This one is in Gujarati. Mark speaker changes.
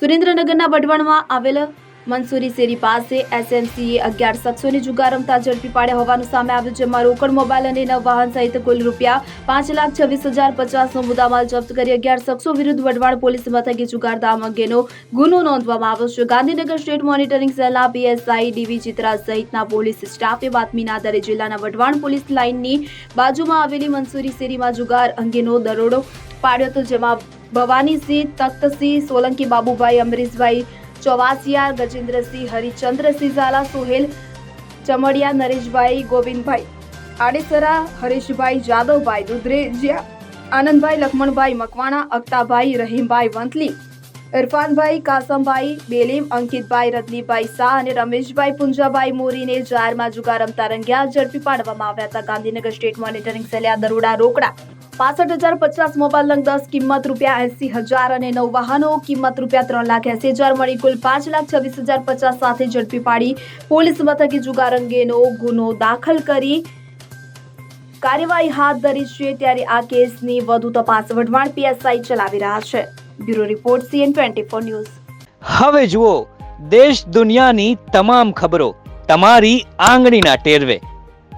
Speaker 1: સુરેન્દ્રનગરના વઢવાણમાં આવેલ મનસુરી શેરી પાસે એસએમસીએ અગિયાર શખ્સોને જુગાર રમતા ઝડપી પાડ્યા હોવાનું સામે આવ્યું, જેમાં રોકડ, મોબાઈલ અને નવ વાહન સહિત કુલ રૂપિયા પાંચ લાખ છવ્વીસ હજાર પચાસનો મુદ્દામાલ જપ્ત કરી અગિયાર શખ્સો વિરુદ્ધ વઢવાણ પોલીસ મથકે જુગાર દામ અંગેનો ગુનો નોંધવામાં આવ્યો છે. ગાંધીનગર સ્ટેટ મોનિટરિંગ સેલના પીએસઆઈ ડીવી ચિત્રા સહિતના પોલીસ સ્ટાફે બાતમીના આધારે જિલ્લાના વઢવાણ પોલીસ લાઇનની બાજુમાં આવેલી મનસુરી શેરીમાં જુગાર અંગેનો દરોડો પાડ્યો હતો, જેમાં ભવાનીસિંહ તખ્તસિંહ, સોલંકી બાબુભાઈ, અમરીશભાઈ ચોવાસિયા ગજેન્દ્રસિંહ, હરિચંદ્રસિંહ ઝાલા, સોહેલ ચમડિયા, નરેશભાઈ ગોવિંદભાઈ, આડેસરા, હરેશભાઈ જાદવભાઈ દુધરેજિયા, આનંદભાઈ લખમણભાઈ મકવાણા, અક્તાભાઈ રહીમભાઈ વંથલી, ઇરફાનભાઈ કાસમભાઈ, બેલીમ, અંકિતભાઈ રતનીભાઈ શાહ અને રમેશભાઈ પુંજાભાઈ મોરીને જાહેરમાં જુગાર રમતા રંગ્યા ઝડપી પાડવામાં આવ્યા હતા ગાંધીનગર સ્ટેટ મોનિટરિંગ સેલે આ દરોડા રોકડા પાસઠ હજાર પચાસ મોબાઈલ નંગ દસ, કિંમત રૂપિયા એસી હજાર અને નવ વાહનો, કિંમત રૂપિયા ત્રણ લાખ એસી હજાર મળી કુલ પાંચ લાખ છવ્વીસ હજાર પચાસ સાથે ઝડપી પાડી પોલીસ મથકે જુગાર અંગેનો ગુનો દાખલ કરી કાર્યવાહી હાથ ધરી છે ત્યારે આ કેસની વધુ તપાસ વઢવાણ પીએસઆઈ ચલાવી રહ્યા છે. Bureau report CN twenty four news.
Speaker 2: હવે જુઓ, દેશ દુનિયાની તમામ ખબરો તમારી આંગળીના ટેરવે.